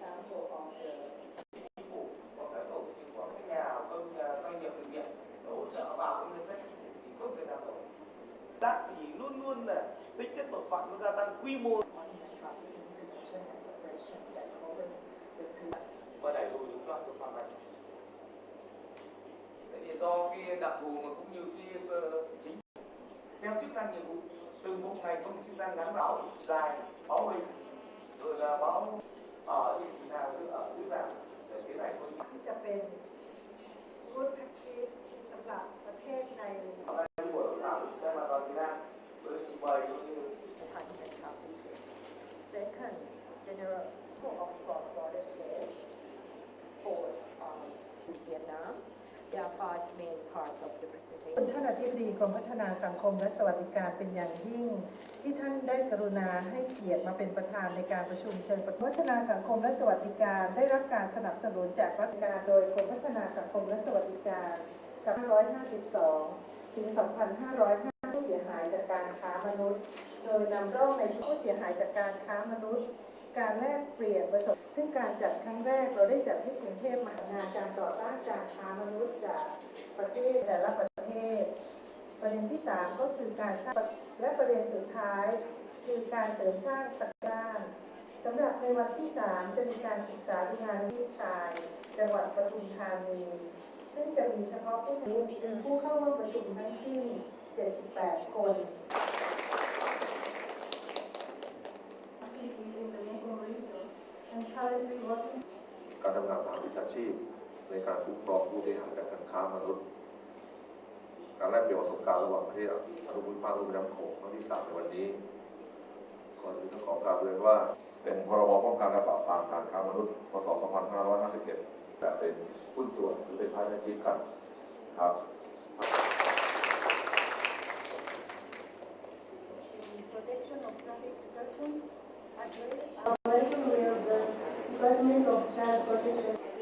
sáng nhiều phòng chính phủ có các tổ của các nhà công doanh nghiệp thực hiện hỗ trợ vào cái ngân sách thì không thể nào nổi tác thì luôn luôn là tính chất tội phạm nó gia tăng quy mô và đẩy lùi những loại tội phạm này do cái đặc thù mà cũng như cái chính theo chức năng nhiệm vụ từng bộ ngành công chức năng gắn báo dài báo hình rồi là báo ที่สำหรับประเทศในที่บทต่างได้มาตอนที่นั่นเบอร์จิบอยก็คือประธานจัดข่าวเกิด Second General of Cross Border Trade for um, Vietnam There are five main parts of the presentation. ท่านอธิบดีกรมพัฒนาสังคมและสวัสดิการเป็นอย่างยิ่ง ที่ท่านได้กรุณาให้เกียรติมาเป็นประธานในการประชุมเชิงพัฒนาสังคมและสวัสดิการ ได้รับการสนับสนุนจากรัฐการโดยกรมพัฒนาสังคมและสวัสดิการกับ152 ถึง 2,505ผู้เสียหายจากการค้ามนุษย์ โดยนำร่องในผู้เสียหายจากการค้ามนุษย์ การแลกเปลี่ยนประสบ ซึ่งการจัดครั้งแรกเราได้จัดที่กรุงเทพมหานครการต่อต้านการค้ามนุษย์จากประเทศแต่ละประเทศ ประเด็นที่ 3 ก็คือการสร้างและประเด็นสุดท้าย คือการเสริมสร้างสักด้านสำหรับในวันที่ 3 จะมีการศึกษาดูงานวิชายจังหวัดปทุมธานีซึ่งจะมีเฉพาะผู้ถือผู้เข้าร่วมประชุมทั้งสิ้น 78 คน การทำงานสหวิชาชีพ ในการคุ้มครองผู้ที่หายจากการค้ามนุษย์ การแลกเปลี่ยนประสบการณ์ระหว่างประเทศอนุภูมิภาคลุ่มน้ำโขงครั้งที่สามในวันนี้ก่อนอื่นต้องขอกราบเรียนว่าเป็นพรบป้องกันและปราบปรามการค้ามนุษย์ พศ 2551แบบเป็นหุ้นส่วนหรือเป็นพาร์ทเนอร์ชิพกันครับ the protection of trafficked